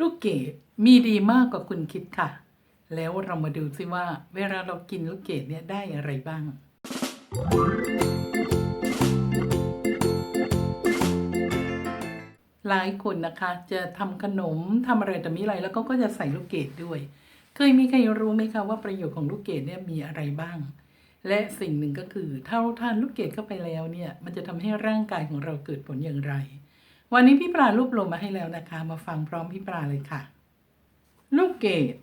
ลูกเกดมีดีมากกว่าคุณคิดค่ะ แล้วเรามาดูซิว่า เวลาเรากินลูกเกดเนี่ยได้อะไรบ้าง หลายคนนะคะจะทำขนมทำอะไรแต่มีอะไรแล้วก็ก็จะใส่ลูกเกดด้วย เคยมีใครรู้ไหมคะว่าประโยชน์ของลูกเกดเนี่ยมีอะไรบ้าง และสิ่งหนึ่งก็คือถ้าเราทานลูกเกดเข้าไปแล้วเนี่ยมันจะทำให้ร่างกายของเราเกิดผลอย่างไร วันนี้พี่ปลารวบรวมมาให้แล้วนะคะ มาฟังพร้อมพี่ปลาเลยค่ะ ลูกเกด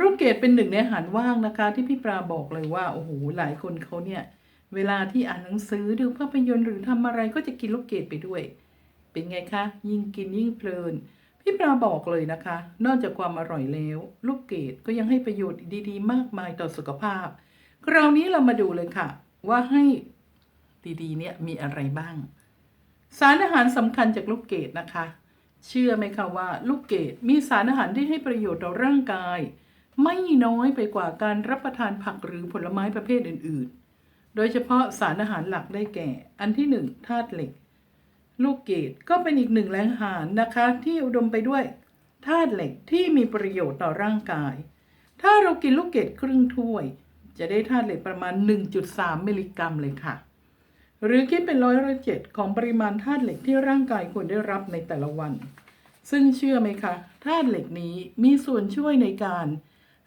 ลูกเกดเป็นหนึ่งในอาหารว่างนะคะ ที่พี่ปลาบอกเลยว่าโอ้โหหลายคนเขาเนี่ย เวลาที่อ่านหนังสือดูภาพยนตร์หรือทำอะไรก็จะกินลูกเกดไปด้วย เป็นไงคะ ยิ่งกินยิ่งเพลิน พี่ปลาบอกเลยนะคะ นอกจากความอร่อยแล้ว ลูกเกดก็ยังให้ประโยชน์ดีๆ มากมายต่อสุขภาพ คราวนี้เรามาดูเลยค่ะ ว่าให้ดีๆ เนี่ยมีอะไรบ้าง สารอาหารสำคัญจากลูกเกดนะคะ เชื่อไหมคะว่าลูกเกดมีสารอาหารที่ให้ประโยชน์ต่อร่างกาย ไม่น้อยไปกว่าการรับประทานผักหรือผลไม้ประเภทอื่นๆ โดยเฉพาะสารอาหารหลักได้แก่ อันที่หนึ่งธาตุเหล็ก ลูกเกดก็เป็นอีกหนึ่งแหล่งอาหารนะคะ ที่อุดมไปด้วยธาตุเหล็กที่มีประโยชน์ต่อร่างกาย ถ้าเรากินลูกเกดครึ่งถ้วย จะได้ธาตุเหล็กประมาณ 1.3 มิลลิกรัมเลยค่ะ หรือคิดเป็นร้อยละเจ็ดของปริมาณธาตุเหล็กที่ร่างกายควรได้รับในแต่ละวัน ซึ่งเชื่อไหมคะธาตุเหล็กนี้มีส่วนช่วยในการ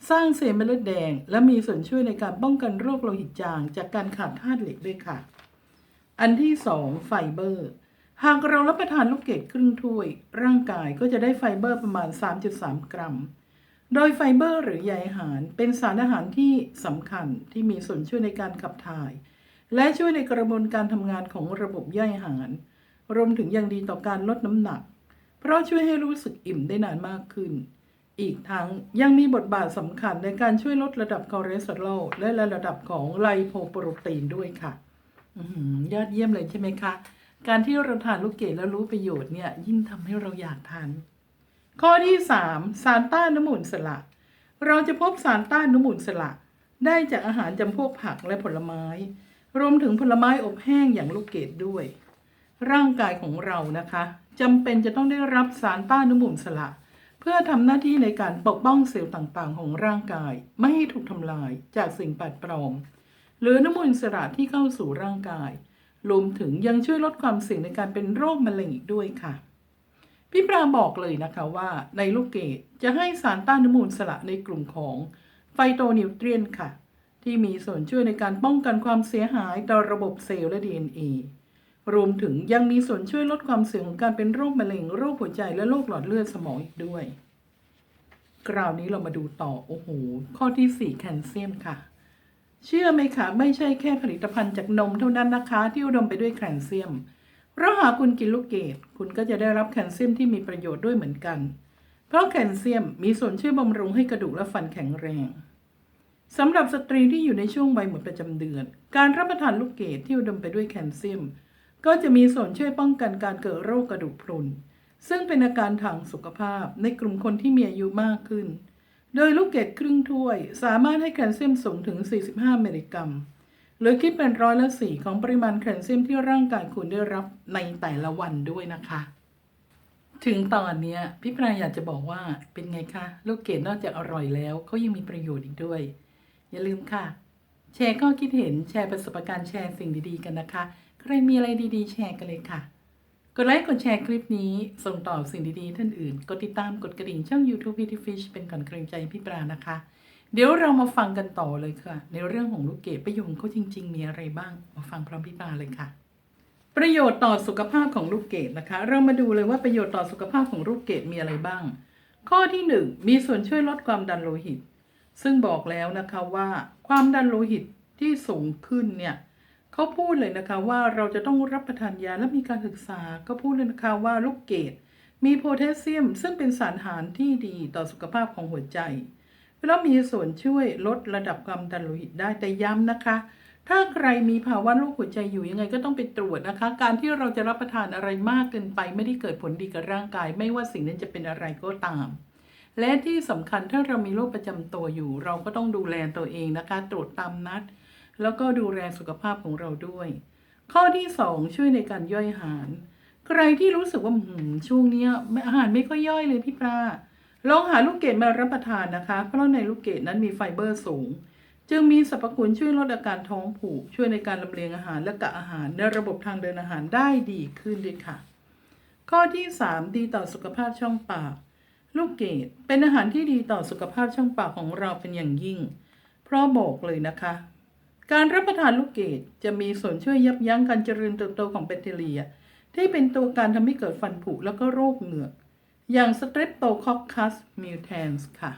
สร้างเซลล์เม็ดเลือดแดง และมีส่วนช่วยในการป้องกันโรคโลหิตจาง จากการขาดธาตุเหล็กด้วยค่ะ อันที่สองไฟเบอร์ หากเรารับประทานลูกเกดครึ่งถ้วย ร่างกายก็จะได้ไฟเบอร์ประมาณ 3.3 กรัม โดยไฟเบอร์หรือใยอาหารเป็นสารอาหารที่สำคัญที่มีส่วนช่วยในการขับถ่าย และช่วยในกระบวนการทำงานของระบบย่อยอาหาร รวมถึงยังดีต่อการลดน้ำหนัก เพราะช่วยให้รู้สึกอิ่มได้นานมากขึ้น อีกทั้งยังมีบทบาทสำคัญในการช่วยลดระดับคอเลสเตอรอลและระดับของไลโพโปรตีนด้วยค่ะอื้อหือยอดเยี่ยมเลยใช่ไหมคะ การที่เราทานลูกเกดแล้วรู้ประโยชน์เนี่ยยิ่งทำให้เราอยากทานข้อที่ 3 สารต้านน้ำมูลสละ เราจะพบสารต้านน้ำมูลสละ ได้จากอาหารจำพวกผักและผลไม้ รวมถึงผลไม้อบแห้งอย่างลูกเกดด้วย ร่างกายของเรานะคะจำเป็นจะต้องได้รับสารต้านน้ำมูลสละเพื่อทำหน้าที่ในการปกป้องเซลล์ต่างๆ ของร่างกาย ไม่ให้ถูกทำลายจากสิ่งแปลกปลอม หรือน้ำมูลสละที่เข้าสู่ร่างกาย รวมถึงยังช่วยลดความเสี่ยงในการเป็นโรคมะเร็งอีกด้วยค่ะพี่ปราบอกเลยนะคะว่าในลูกเกดจะให้สารต้านอนุมูลสละในกลุ่มของไฟโตนิวเทรียนค่ะ ที่มีส่วนช่วยในการป้องกันความเสียหายต่อระบบเซลล์และ DNA รวมถึงยังมีส่วนช่วยลดความเสี่ยงของการเป็นโรคมะเร็งโรคหัวใจและโรคหลอดเลือดสมองอีกด้วย คราวนี้เรามาดูต่อ โอ้โห ข้อที่ 4 แคลเซียมค่ะ เชื่อไหมคะ ไม่ใช่แค่ผลิตภัณฑ์จากนมเท่านั้นนะคะ ที่อุดมไปด้วยแคลเซียม เพราะหากคุณกินลูกเกดคุณก็จะได้รับแคลเซียมที่มีประโยชน์ด้วยเหมือนกัน เพราะแคลเซียมมีส่วนช่วยบำรุงให้กระดูกและฟันแข็งแรง สำหรับสตรีที่อยู่ในช่วงวัยหมดประจำเดือน การรับประทานลูกเกดที่อุดมไปด้วยแคลเซียม ก็จะมีส่วนช่วยป้องกันการเกิดโรคกระดูกพรุน ซึ่งเป็นอาการทางสุขภาพในกลุ่มคนที่มีอายุมากขึ้น โดยลูกเกดครึ่งถ้วย สามารถให้แคลเซียมสูงถึง 45มิลลิกรัม หรือคิดเป็นร้อยละสี่ของปริมาณแคลเซียมที่ร่างกายคุณได้รับในแต่ละวันด้วยนะคะ ถึงตอนนี้พี่ปรายอยากจะบอกว่าเป็นไงคะ ลูกเกดนอกจากอร่อยแล้วเขายังมีประโยชน์อีกด้วย อย่าลืมค่ะ แชร์ข้อคิดเห็นแชร์ประสบการณ์แชร์สิ่งดีๆกันนะคะ ใครมีอะไรดีๆ แชร์กันเลยค่ะ กดไลค์กดแชร์คลิปนี้ ส่งต่อสิ่งดีๆ ท่านอื่น กดติดตามกดกระดิ่งช่อง YouTube p t Fish เป็นก่อนเกรงใจพี่ปรานะคะ เดี๋ยวเรามาฟังกันต่อเลยค่ะ ในเรื่องของลูกเกดประโยชน์เขาจริง ๆ มีอะไรบ้าง มาฟังพร้อมพี่ปราเลยค่ะประโยชน์ต่อสุขภาพของลูกเกดนะคะ เรามาดูเลยว่าประโยชน์ต่อสุขภาพของลูกเกดมีอะไรบ้าง ข้อที่หนึ่งมีส่วนช่วยลดความดันโลหิต ซึ่งบอกแล้วนะคะว่าความดันโลหิตที่สูงขึ้นเนี่ยเขาพูดเลยนะคะว่าเราจะต้องรับประทานยาและมีการศึกษาก็พูดเลยนะคะว่าลูกเกดมีโพแทสเซียม ซึ่งเป็นสารอาหารที่ดีต่อสุขภาพของหัวใจ แล้วมีส่วนช่วยลดระดับความดันโลหิตได้แต่ย้ำนะคะ ถ้าใครมีภาวะโรคหัวใจอยู่ยังไงก็ต้องไปตรวจนะคะ การที่เราจะรับประทานอะไรมากเกินไป ไม่ได้เกิดผลดีกับร่างกาย ไม่ว่าสิ่งนั้นจะเป็นอะไรก็ตาม และที่สำคัญถ้าเรามีโรคประจำตัวอยู่ เราก็ต้องดูแลตัวเองนะคะ ตรวจตามนัด แล้วก็ดูแลสุขภาพของเราด้วย ข้อที่ 2 ช่วยในการย่อยอาหาร ใครที่รู้สึกว่าหืมช่วงนี้อาหารไม่ค่อยย่อยเลยพี่ปลาลองหาลูกเกดมารับประทานนะคะ เพราะในลูกเกดนั้นมีไฟเบอร์สูง จึงมีสรรพคุณช่วยลดอาการท้องผูก ช่วยในการลำเลียงอาหารและกะอาหารในระบบทางเดินอาหารได้ดีขึ้นด้วยค่ะ ข้อที่ 3 ดีต่อสุขภาพช่องปาก ลูกเกดเป็นอาหารที่ดีต่อสุขภาพช่องปากของเราเป็นอย่างยิ่ง เพราะบอกเลยนะคะ การรับประทานลูกเกดจะมีส่วนช่วยยับยั้งการเจริญเติบโตของแบคทีเรีย ที่เป็นตัวการทำให้เกิดฟันผุแล้วก็โรคเหงือก อย่าง Streptococcus mutans ค่ะ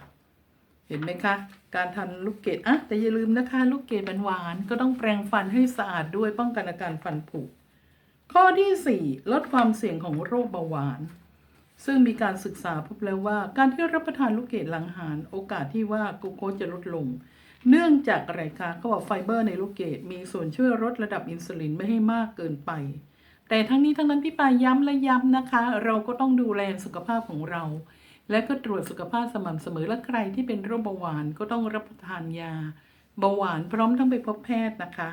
เห็นไหมคะ การทานลูกเกดอะแต่อย่าลืมนะคะ ลูกเกดมันหวานก็ต้องแปรงฟันให้สะอาดด้วยป้องกันอาการฟันผุข้อที่ 4 ลดความเสี่ยงของโรคเบาหวาน ซึ่งมีการศึกษาพบแล้วว่าการที่รับประทานลูกเกดหลังอาหารโอกาสที่ว่ากลูโคสจะลดลง เนื่องจากอะไรคะเขาบอกไฟเบอร์ในลูกเกดมีส่วนช่วยลดระดับอินซูลินไม่ให้มากเกินไป แต่ทั้งนี้ทั้งนั้นพี่ปายย้ำและย้ำนะคะ เราก็ต้องดูแลสุขภาพของเรา และก็ตรวจสุขภาพสม่ำเสมอและใครที่เป็นโรคเบาหวานก็ต้องรับประทานยาเบาหวานพร้อมทั้งไปพบแพทย์นะคะ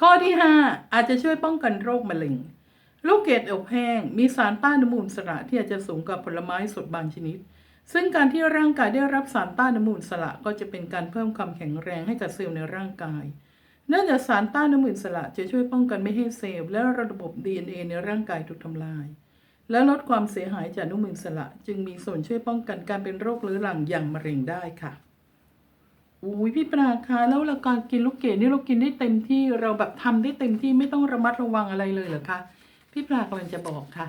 ข้อที่ 5 อาจจะช่วยป้องกันโรคมะเร็ง ลูกเกดอบแห้ง มีสารต้านอนุมูลอิสระที่อาจจะสูงกว่าผลไม้สดบางชนิด ซึ่งการที่ร่างกายได้รับสารต้านอนุมูลอิสระก็จะเป็นการเพิ่มความแข็งแรงให้กับเซลล์ในร่างกาย เนื่องจากสารต้านอนุมูลอิสระจะช่วยป้องกันไม่ให้เซลล์และระบบ DNA ในร่างกายถูกทำลาย และลดความเสียหายจากอนุมูลอิสระจึงมีส่วนช่วยป้องกันการเป็นโรคเรื้อรังอย่างมะเร็งได้ค่ะอุ้ยพี่ปราคะแล้วเราการกินลูกเกดนี่เรากินได้เต็มที่เราแบบทำได้เต็มที่ไม่ต้องระมัดระวังอะไรเลยเหรอคะ พี่ปรากำลังจะบอกค่ะ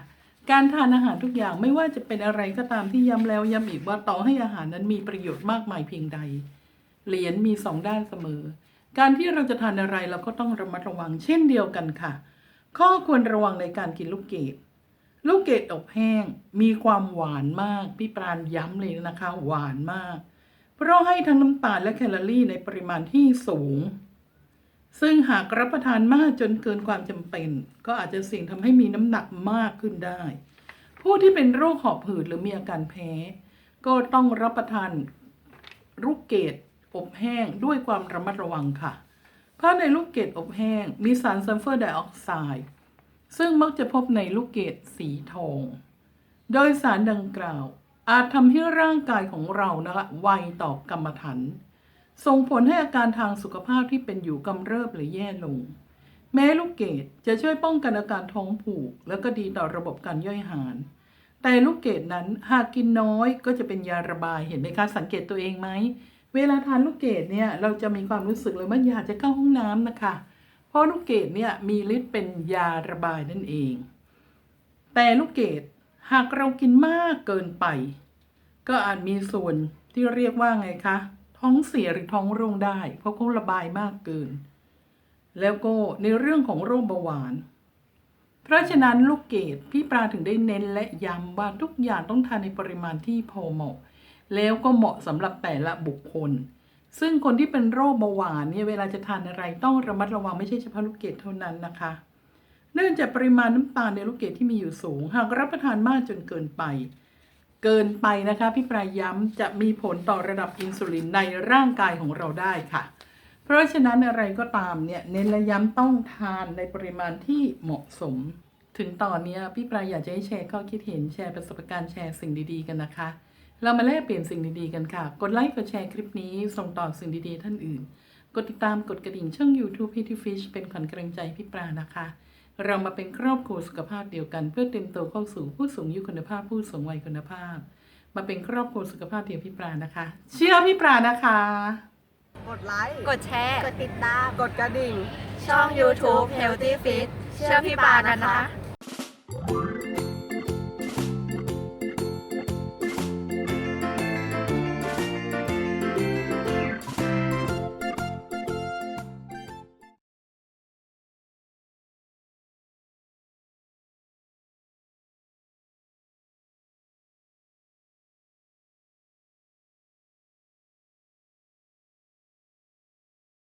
การทานอาหารทุกอย่างไม่ว่าจะเป็นอะไรก็ตามที่ย้ำแล้วย้ำอีกว่าต่อให้อาหารนั้นมีประโยชน์มากมายเพียงใด เหรียญมีสองด้านเสมอ การที่เราจะทานอะไรเราก็ต้องระมัดระวังเช่นเดียวกันค่ะ ข้อควรระวังในการกินลูกเกดลูกเกดอบแห้งมีความหวานมาก พี่ปราณย้ำเลยนะคะ หวานมาก เพราะให้ทั้งน้ำตาลและแคลอรี่ในปริมาณที่สูง ซึ่งหากรับประทานมากจนเกินความจำเป็น ก็อาจจะเสี่ยงทำให้มีน้ำหนักมากขึ้นได้ ผู้ที่เป็นโรคหอบหืดหรือมีอาการแพ้ ก็ต้องรับประทานลูกเกดอบแห้งด้วยความระมัดระวังค่ะ เพราะในลูกเกดอบแห้งมีสารซัลเฟอร์ไดออกไซด์ซึ่งมักจะพบในลูกเกดสีทอง โดยสารดังกล่าวอาจทำให้ร่างกายของเรานะคะไวต่อกรรมฐาน ส่งผลให้อาการทางสุขภาพที่เป็นอยู่กำเริบหรือแย่ลง แม้ลูกเกดจะช่วยป้องกันอาการท้องผูก แล้วก็ดีต่อระบบการย่อยอาหาร แต่ลูกเกดนั้นหากกินน้อยก็จะเป็นยาระบายเห็นไหมคะสังเกตตัวเองไหมเวลาทานลูกเกดเนี่ยเราจะมีความรู้สึกเลยว่าอยากจะเข้าห้องน้ำนะคะ เพราะลูกเกดเนี่ยมีฤทธิ์เป็นยาระบายนั่นเอง แต่ลูกเกดหากเรากินมากเกินไป ก็อาจมีส่วนที่เรียกว่าไงคะ ท้องเสียหรือท้องร่วงได้ เพราะเขาระบายมากเกิน แล้วก็ในเรื่องของโรคเบาหวาน เพราะฉะนั้นลูกเกดพี่ปลาถึงได้เน้นและย้ำว่าทุกอย่างต้องทานในปริมาณที่พอเหมาะ แล้วก็เหมาะสำหรับแต่ละบุคคล ซึ่งคนที่เป็นโรคเบาหวานเนี่ยเวลาจะทานอะไรต้องระมัดระวังไม่ใช่เฉพาะลูกเกดเท่านั้นนะคะเนื่องจากปริมาณน้ำตาลในลูกเกดที่มีอยู่สูง หากรับประทานมากจนเกินไป เกินไปนะคะพี่ปลายย้ำจะมีผลต่อระดับอินซูลินในร่างกายของเราได้ค่ะ เพราะฉะนั้นอะไรก็ตามเนี่ยเน้นและย้ำต้องทานในปริมาณที่เหมาะสม ถึงตอนนี้พี่ปลายอยากจะให้แชร์ข้อคิดเห็นแชร์ประสบการณ์แชร์สิ่งดีๆกันนะคะ เรามาแลกเปลี่ยนสิ่งดีๆกันค่ะ กดไลค์กดแชร์คลิปนี้ส่งต่อสิ่งดีๆท่านอื่น กดติดตามกดกระดิ่งช่อง YouTube p i t y Fish เป็นขวัญกำลังใจพี่ปลานะคะ เรามาเป็นครอบครัวสุขภาพเดียวกัน เพื่อเต็มโตเข้าสู่ผู้สูงอายุคุณภาพ ผู้สูงวัยคุณภาพ มาเป็นครอบครัวสุขภาพเดียวพี่ปลานะคะ เชื่อพี่ปลานะคะ กดไลค์ กดแชร์ กดติดตาม กดกระดิ่ง ช่อง YouTube Healthy Fit เชื่อพี่ปานะคะ